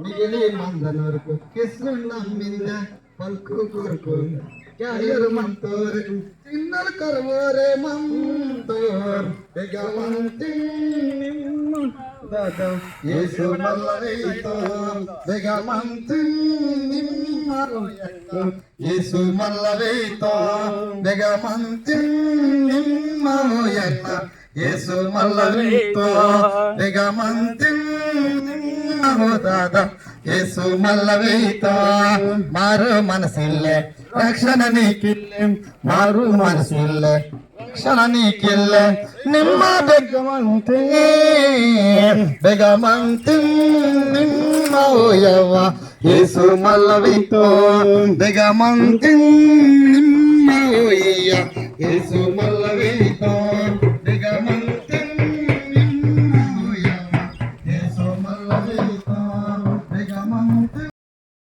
మిగిలి మందనూరుకు కిస్సు నమ్మింద పల్కు కొరకు క్యారియర్ మంతోర్ చిన్నల కరవోరే మంతోర్ బెగవంతి దాదా యేసు మల్లరైతో బెగవంతి యేసు మల్లరైతో బెగవంతి నిమ్మోయన్న యేసు మల్లరైతో బెగవంతి దాదా యేసు మల్లవేతో మారు మనసిల్లే రక్షణ నీకిల్లే మారు మనసిల్లే ರಕ್ಷಣ ನೀಕಿಲ್ಲೇ ನಿಮ್ಮ ಬೆಗಮಂತಿ ಬೆಗಮಂತಿ ನಿಮ್ಮ ಓಯವ್ವ ಯೇಸು ಮಲ್ಲವಿತು ಬೆಗಮಂತಿ ನಿಮ್ಮ ಓಯ್ಯ ಯೇಸು ಮಲ್ಲವಿತು ಬೆಗಮಂತಿ ನಿಮ್ಮ ಓಯವ್ವ ಯೇಸು ಮಲ್ಲವಿತು